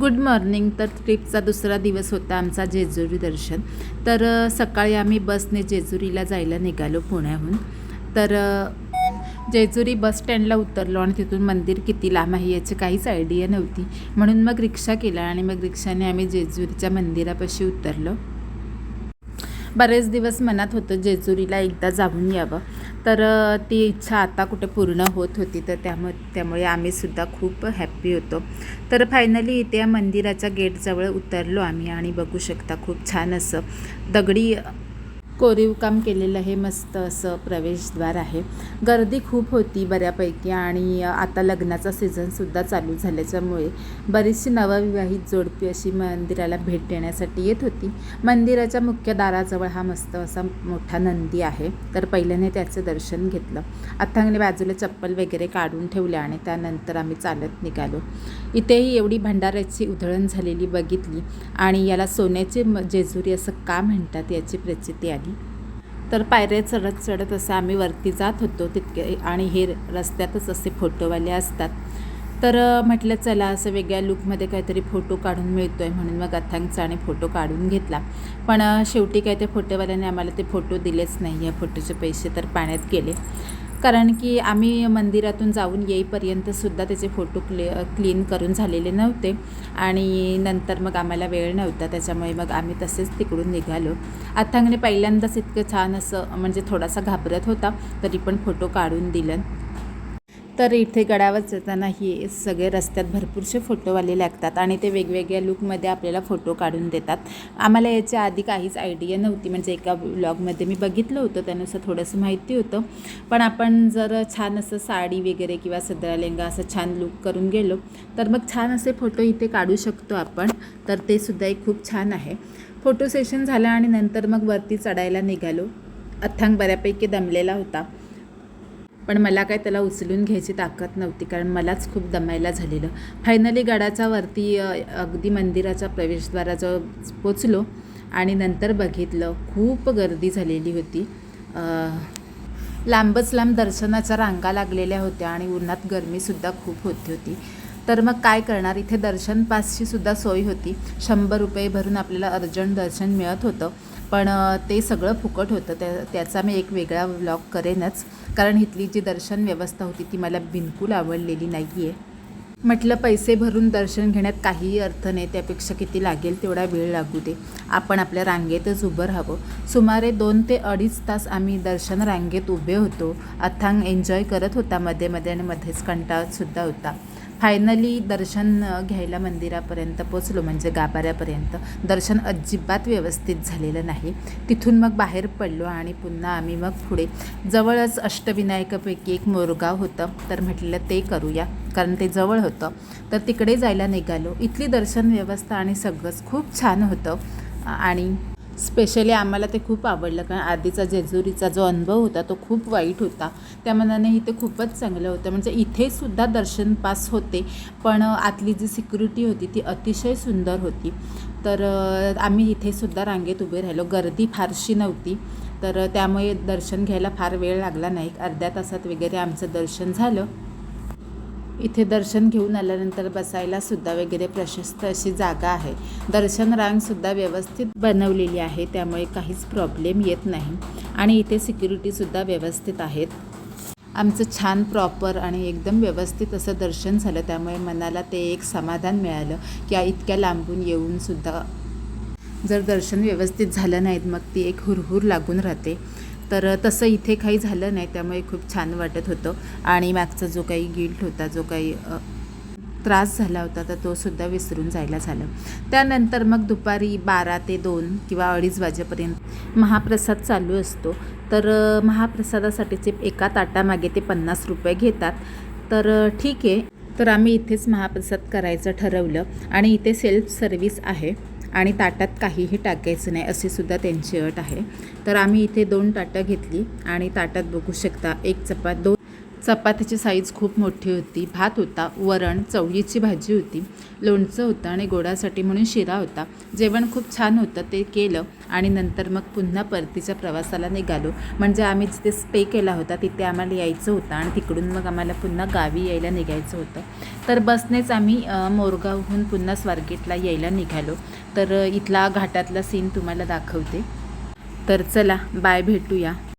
Good morning. तर ट्रिपचा दुसरा दिवस होता आमचा जेजुरी दर्शन. तर सकाळी आम्ही बसने जेजुरीला जायला निघालो पुण्याहून. तर जेजुरी बस स्टँडला उतरलो आणि तिथून मंदिर किती लांब आहे याची काहीच आयडिया नव्हती. म्हणून मग रिक्षा केला आणि मग रिक्षाने आम्ही जेजुरीच्या मंदिरापाशी उतरलो. बरेच दिवस मनात होतं जेजुरीला एकदा जाऊन यावं. तर ती इच्छा आता कुठे पूर्ण होत होती तर त्यामुळे त्यामुळे आम्हीसुद्धा खूप हॅप्पी होतो. तर फायनली इथे या मंदिराच्या गेटजवळ उतरलो आम्ही आणि बघू शकता खूप छान असं दगडी कोरीव काम केलेलं हे मस्त असं प्रवेशद्वार आहे. गर्दी खूप होती बऱ्यापैकी आणि आता लग्नाचा सीझनसुद्धा चालू झाल्याच्यामुळे बरीचशी नवविवाहित जोडपी अशी मंदिराला भेट देण्यासाठी येत होती. मंदिराच्या मुख्य दाराजवळ हा मस्त असा मोठा नंदी आहे. तर पहिल्याने त्याचं दर्शन घेतलं. अथांगणे बाजूला चप्पल वगैरे काढून ठेवल्या आणि त्यानंतर आम्ही चालत निघालो. इथेही एवढी भंडाऱ्याची उधळण झालेली बघितली आणि याला सोन्याचे म- जेजुरी असं का म्हणतात याची प्रचिती आली. तर पायऱ्या चढत चढत असं आम्ही वरती जात होतो तितके आणि हे रस्त्यातच असे फोटोवाले असतात. तर म्हटलं चला असं वेगळ्या लुकमध्ये काहीतरी फोटो काढून मिळतो आहे म्हणून मग अथांगचा आणि फोटो काढून घेतला. पण शेवटी काय त्या फोटोवाल्याने आम्हाला ते फोटो दिलेच नाही. या फोटोचे पैसे तर पाण्यात गेले. कारण की आम्ही मंदिरातून जाऊन येईपर्यंतसुद्धा त्याचे फोटो क्ले क्लीन करून झालेले नव्हते. आणि नंतर मग आम्हाला वेळ नव्हता त्याच्यामुळे मग आम्ही तसेच तिकडून निघालो. अथांगने पहिल्यांदाच इतकं छान असं म्हणजे थोडासा घाबरत होता तरी पण फोटो काढून दिलं. तर इथे गडावर जाताना हे सगळे रस्त्यात भरपूरसे फोटोवाले लागतात आणि ते वेगवेगळ्या लुकमध्ये आपल्याला फोटो काढून देतात. आम्हाला याच्या आधी काहीच आयडिया नव्हती. म्हणजे एका ब्लॉगमध्ये मी बघितलं होतं. त्यानुसार थोडंसं माहिती होतं. पण आपण जर छान असं साडी वगैरे किंवा सदरा लेंगा असं छान लुक करून गेलो तर मग छान असे फोटो इथे काढू शकतो आपण. तर ते सुद्धा एक खूप छान आहे. फोटो सेशन झालं आणि नंतर मग वरती चढायला निघालो. अथांग बऱ्यापैकी दमलेला होता. पण मला काय त्याला उचलून घ्यायची ताकद नव्हती कारण मलाच खूप दमायला झालेलं. फायनली गडाचा वरती अगदी मंदिराच्या प्रवेशद्वाराजवळ पोचलो आणि नंतर बघितलं खूप गर्दी झालेली होती. लांबच लांब दर्शनाच्या रांगा लागलेल्या होत्या आणि उन्हात गरमीसुद्धा खूप होती होती. तर मग काय करणार? इथे दर्शन पासची सुद्धा सोय होती. शंभर रुपये भरून आपल्याला अर्जंट दर्शन मिळत होतं. पण ते सगळं फुकट होतं. त्या त्याचा मी एक वेगळा व्लॉग करेनच. कारण इथली जी दर्शन व्यवस्था होती ती मला बिलकुल आवडलेली नाही आहे म्हटलं पैसे भरून दर्शन घेण्यात काहीही अर्थ नाही. त्यापेक्षा किती लागेल तेवढा वेळ लागू दे. आपण आपल्या रांगेतच उभं राहावं. सुमारे दोन ते अडीच तास आम्ही दर्शन रांगेत उभे होतो. अथांग एन्जॉय करत होता मध्ये मध्ये आणि मध्येच कंटाळतसुद्धा होता. फायनली दर्शन घ्यायला मंदिरापर्यंत पोचलो म्हणजे गाभाऱ्यापर्यंत. दर्शन अजिबात व्यवस्थित झालेलं नाही. तिथून मग बाहेर पडलो आणि पुन्हा आम्ही मग पुढे. जवळच अष्टविनायकापैकी एक मोरगाव होतं. तर म्हटलं ते करूया. कारण ते जवळ होतं. तर तिकडे जायला निघालो. इथली दर्शन व्यवस्था आणि सगळंच खूप छान होतं. आणि स्पेशली आम्हाला ते खूप आवडलं कारण आधीचा जेजुरीचा जो अनुभव होता तो खूप वाईट होता. त्या मनाने इथे खूपच चांगलं होतं. म्हणजे इथेसुद्धा दर्शन पास होते पण आतली जी सिक्युरिटी होती ती अतिशय सुंदर होती. तर आम्ही इथेसुद्धा रांगेत उभे राहिलो. गर्दी फारशी नव्हती. तर त्यामुळे दर्शन घ्यायला फार वेळ लागला नाही. अर्ध्या तासात वगैरे आमचं दर्शन झालं. इथे दर्शन घेऊन आल्यानंतर बसायला सुद्धा वगैरे प्रशस्त अशी जागा आहे. दर्शन रांगसुद्धा व्यवस्थित बनवलेली आहे त्यामुळे काहीच प्रॉब्लेम येत नाही. आणि इथे सिक्युरिटीसुद्धा व्यवस्थित आहेत. आमचं छान प्रॉपर आणि एकदम व्यवस्थित असं दर्शन झालं त्यामुळे मनाला ते एक समाधान मिळालं की इतक्या लांबून येऊनसुद्धा जर दर्शन व्यवस्थित झालं नाहीत मग ती एक हुरहुर लागून राहते. तर तसं इथे काही झालं नाही त्यामुळे खूप छान वाटत होतं. आणि मागचा जो काही गिल्ट होता जो काही त्रास झाला होता तर तो सुद्धा विसरून जायला झालं. त्यानंतर मग दुपारी बारा ते दोन किंवा अडीच वाजेपर्यंत महाप्रसाद चालू असतो. तर महाप्रसादासाठीचे एका ताटामागे ते पन्नास रुपये घेतात. तर ठीक आहे. तर आम्ही इथेच महाप्रसाद करायचं ठरवलं. आणि इथे सेल्फ सर्विस आहे. आणि ताटात काहीही टाकायचं नाही असे सुद्धा त्यांची अट आहे. तर आम्ही इथे दोन ताटं घेतली आणि ताटात बघू शकता एक चपात दोन चपातीची साईज खूप मोठी होती. भात होता वरण चवळीची भाजी होती लोणचं होतं आणि गोडासाठी म्हणून शिरा होता. जेवण खूप छान होतं ते केलं आणि नंतर मग पुन्हा परतीच्या प्रवासाला निघालो. म्हणजे आम्ही जिथे स्टे केला होता तिथे आम्हाला यायचं होतं आणि तिकडून मग आम्हाला पुन्हा गावी यायला निघायचं होतं. तर बसनेच आम्ही मोरगावहून पुन्हा स्वारगेटला यायला निघालो. तर इथला घाटातला सीन तुम्हाला दाखवते. तर चला बाय भेटूया.